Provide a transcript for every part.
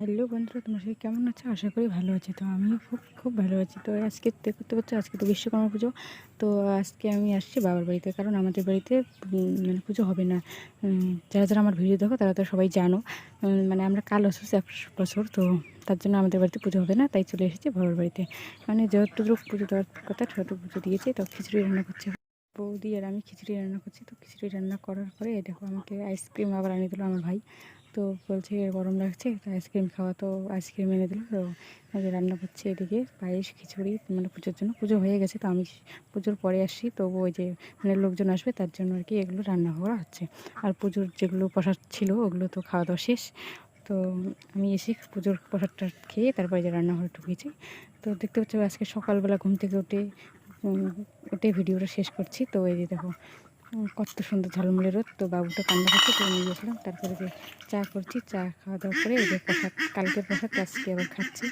Hello বন্ধুরা, তোমার সবাই কেমন আছো? আশা করি ভালো আছি। তো আমিও খুব খুব ভালো আছি। তো আজকে দেখতে পাচ্ছ আজকে তো বিশ্বকর্মা পুজো। তো আজকে আমি আসছি বাবার বাড়িতে, কারণ আমাদের বাড়িতে মানে পুজো হবে না। যারা যারা আমার ভিডিও দেখো, তারা তো সবাই জানো। মানে আমরা কাল এসেছি এক বছর, তো তার জন্য আমাদের বাড়িতে পুজো হবে না, তাই চলে এসেছি বাবার বাড়িতে। মানে যতটুকু পুজো দেওয়ার কথা ততটুকু পুজো দিয়েছি, তো খিচুড়ি রান্না করছে। বৌদি আর আমি খিচুড়ি রান্না করছি, তো খিচুড়ি রান্না করার পরে, দেখো আমাকে আইসক্রিম আবার এনে দিল আমার ভাই। তো বলছে গরম লাগছে, তো আইসক্রিম খাওয়া তো আইসক্রিম এনে দিল। তো রান্না করছে এদিকে পায়েস, খিচুড়ি মানে পুজোর জন্য। পুজো হয়ে গেছে, তো আমি পুজোর পরে আসছি। তো ওই যে মানে লোকজন আসবে, তার জন্য আর কি এগুলো রান্না করা হচ্ছে। আর পুজোর যেগুলো প্রসাদ ছিল, ওগুলো তো খাওয়া দাওয়া শেষ। তো আমি এসে পুজোর প্রসাদটা খেয়ে তারপরে যে রান্নাঘরে ঢুকেছি। তো দেখতে পাচ্ছি আজকে সকালবেলা ঘুম থেকে উঠে উঠে ভিডিওটা শেষ করছি। তো এই যে দেখো কত সুন্দর ঝলমলে রোদ। তো বাবুটা কান্না করছে, তো নিয়ে গেছিলাম। তারপরে যে চা করছি, চা খাওয়া দাওয়া করে এই যে প্রসাদ, কালকের প্রসাদ, আজকে আবার খাচ্ছি।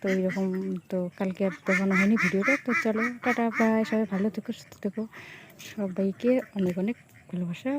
তো এইরকম তো কালকে আর দেখানো হয়নি ভিডিওটা। তো চলো, টাটা বাই সবাই ভালো থেকো, সুস্থ থেকো। সবাইকে অনেক অনেক ভালোবাসা।